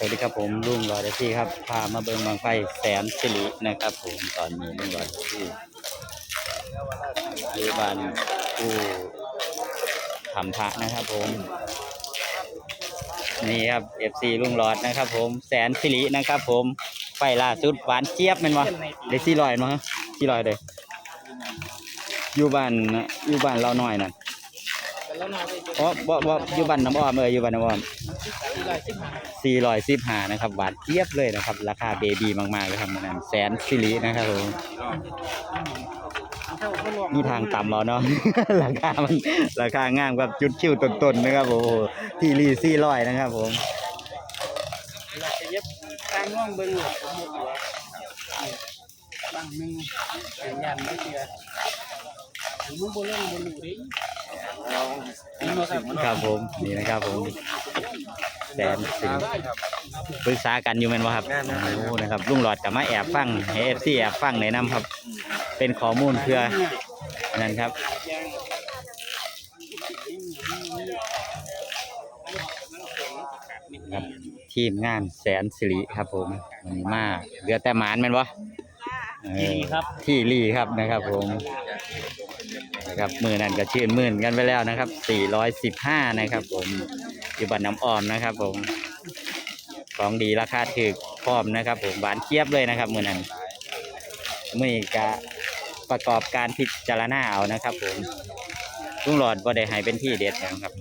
สวัสดีครับผมลุงรอยได้ที่ครับพามาเบิงบางไฟแสนสิรินะครับ ผมตอนนี้ลุงรอยได้ที่ยูบานผู้ทำพระนะครับ ผมนี่ครับ FC ลุงรอดนะครับ ผมแสนสิรินะครับ ผมไฟล่าสุดหวานเจี๊ยบแมันวะได้สี่ร้อยมั้งสี่ร้อยเลยอยู่บ้านอยู่บ้านเราหน่อยน่ะ อ๋อบ่บ่อยู่บ้านน้ำอ้อมเอออยู่บ้านน้ำอ้อม415นะครับหวานเจี๊ยบเลยนะครับ ราคาเบบีมากๆเลยครับมันนั้นแสนสิรินะครับผมมีทางต่ำเอาเนาะ ราคามันราคางามกับจุดคิ้วต้นๆนะครับโอ้ที่รีซี่ร้อยนะครับผมเย็บกางง่องเบิ้งหลบผมหมดหัวบางหนึ่งแข่งยันไม่เชื่อถึงมึงโบเล่นโบหนูดิ ครับครับผมนี่นะครับผมแสนสิริปรึกษากันอยู่แม่นบ่ครับโอ้นะครับลุงหลอดกับมาแอบฟังให้ FC แอบฟังแนะนำครับ เป็นข้อมูลเพื่ออันนั้นครับครับทีมงานแสนสิริครับผมวันนี้มาเหลือแต่หมานแม่นบ่เออที่รีครับนะครับผม นะครับมือนั่นก็ชื่นมื่นกันไปแล้วนะครับ 415 นะครับ ผมอยู่บ้านน้ำอ้อมนะครับ ผม ของดีราคาถูกพร้อมนะครับ ผมหวานเจี๊ยบเลยนะครับ มือนั้นมือก็ประกอบการพิจารณาเอานะครับ ผมลุงหลอดบ่ได้ให้เป็นที่เด็ดนะครับ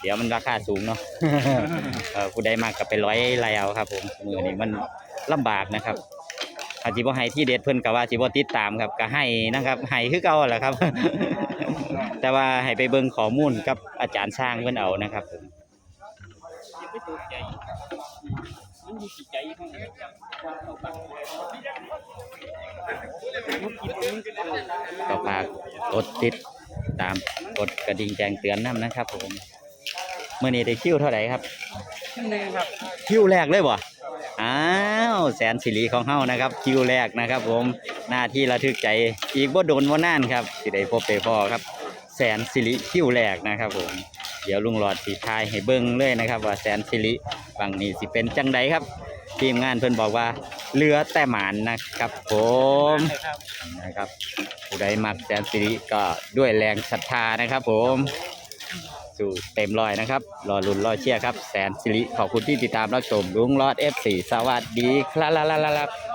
เดี๋ยวมันราคาสูงเนาะผู้ใดมากกับไปร้อยลายเอาครับ ผมมือนี้มันลำบากนะครับ อาจิบ่ให้ที่เด็ดเพิ่นก็ว่าจิบ่ติดตามครับก็ให้นะครับให้คือเก่าแหละครับ แต่ว่าให้ไปเบิ่งข้อมูลกับอาจารย์สร้างเพิ่นเอานะครับผมยังไม่ตกใจมันมีจิตใจข้างในว่าเอาปากมุกกินมึงก็ฝากกดติดตามกดกระดิ่งแจ้งเตือนนํนะครับ ผมมื้อนี้ได้คิวเท่าไหร่ครับขึ้นหนึ่งครับคิวแรกเลยบ่อ้าว แสนสิริของเฮานะครับ คิวแรกนะครับ ผมหน้าที่ระทึกใจอีกบ่โดนบ่นานครับสิได้พบไปพอครับ แสนสิริคิวแรกนะครับ ผม เดี๋ยวลุงหลอดสีทายให้เบิ่งเลยนะครับ ว่าแสนสิริฝั่งนี้สิเป็นจังใดครับ ทีมงานเพิ่นบอกว่าเหลือแต่หมานนะครับ ผมนะครับผู้ใดมักแสนสิริก็ด้วยแรงศรัทธานะครับ ผม สู่เต็มรอยนะครับ รอลุนรอเชียร์ครับ แสนสิริขอบคุณที่ติดตามรับชมลุงรอด F4 สวัสดีครับ